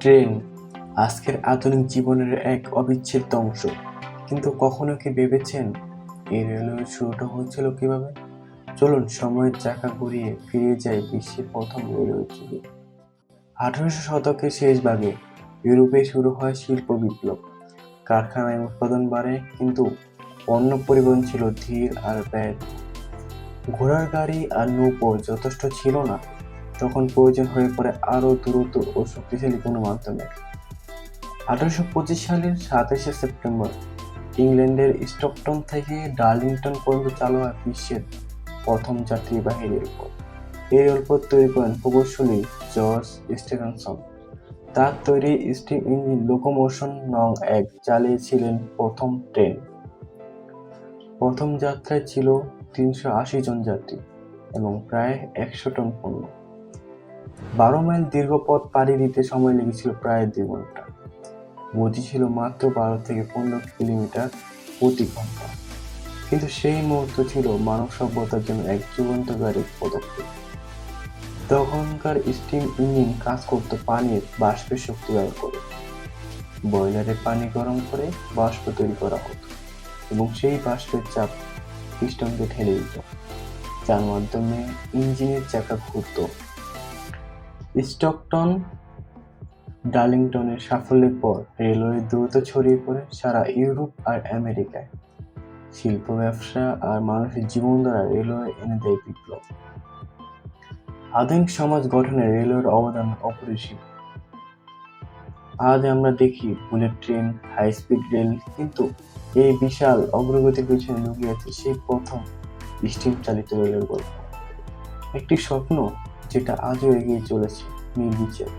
Train আজকের আধুনিক জীবনের এক অবিচ্ছেদ্য অংশ। কিন্তু কখনো কি ভেবেছেন এই রেলওয়ে শুরুটা হয়েছিল কীভাবে? চলুন সময়ের চাকা ঘুরিয়ে ফিরে যায় বিশ্বের প্রথম রেলওয়ে যুগে আঠারোশো শতকের শেষ ভাগে ইউরোপে শুরু হয় শিল্প বিপ্লব। কারখানায় উৎপাদন বাড়ে, কিন্তু পণ্য পরিবহন ছিল ধীর আর ব্যয়। ঘোড়ার গাড়ি আর নৌকো যথেষ্ট ছিল না। তখন প্রয়োজন হয়ে পড়ে আরও দ্রুত ও শক্তিশালী কোনো মাধ্যমের আঠারোশো পঁচিশ সালের সাতাশে সেপ্টেম্বর, ইংল্যান্ডের স্টকটন থেকে ডার্লিংটন পর্যন্ত চালু হয় বিশ্বের প্রথম যাত্রীবাহী রেলপথ এই রেলপথ তৈরি করেন প্রকৌশলী জর্জ স্টেফেনসন। তার তৈরি স্টিম ইঞ্জিন লোকোমোশন নং এক চালিয়েছিলেন প্রথম ট্রেন। প্রথম যাত্রায় ছিল তিনশো আশি জন যাত্রী এবং প্রায় একশো টন পণ্য। বারো মাইল দীর্ঘ পথ পাড়ি দিতে সময় লেগেছিল প্রায় দুই ঘণ্টা। গতি ছিল মাত্র বারো থেকে পনেরো কিলোমিটার প্রতি ঘণ্টা। কিন্তু সেই মুহূর্ত ছিল মানব সভ্যতার জন্য এক যুগান্তকারী পদক্ষেপ। তখনকার স্টিম ইঞ্জিন কাজ করতো পানির বাষ্পের শক্তি ব্যবহার করে। বয়লারে পানি গরম করে বাষ্প তৈরি করা হতো এবং সেই বাষ্পের চাপ পিস্টনকে ঠেলে দিত। যার মাধ্যমে ইঞ্জিনের চাকা ঘুরতো। স্টকটন ডার্লিংটনের সাফল্যের পর রেলওয়ে দ্রুত ছড়িয়ে পড়ে সারা ইউরোপ আর আমেরিকায়। শিল্প, ব্যবসা আর মানুষের জীবন দ্বারা রেলওয়ে এনে দেয় বিপ্লব। আধুনিক সমাজ গঠনে রেলওয়ের অবদান অপরিসীম। আজ আমরা দেখি bullet train high speed rail, কিন্তু এই বিশাল অগ্রগতির পিছনে লুকিয়ে আছে সেই প্রথম স্টিম চালিত রেলের গল্প। একটি স্বপ্ন যেটা আজও এগিয়ে চলেছে নির্বিচার।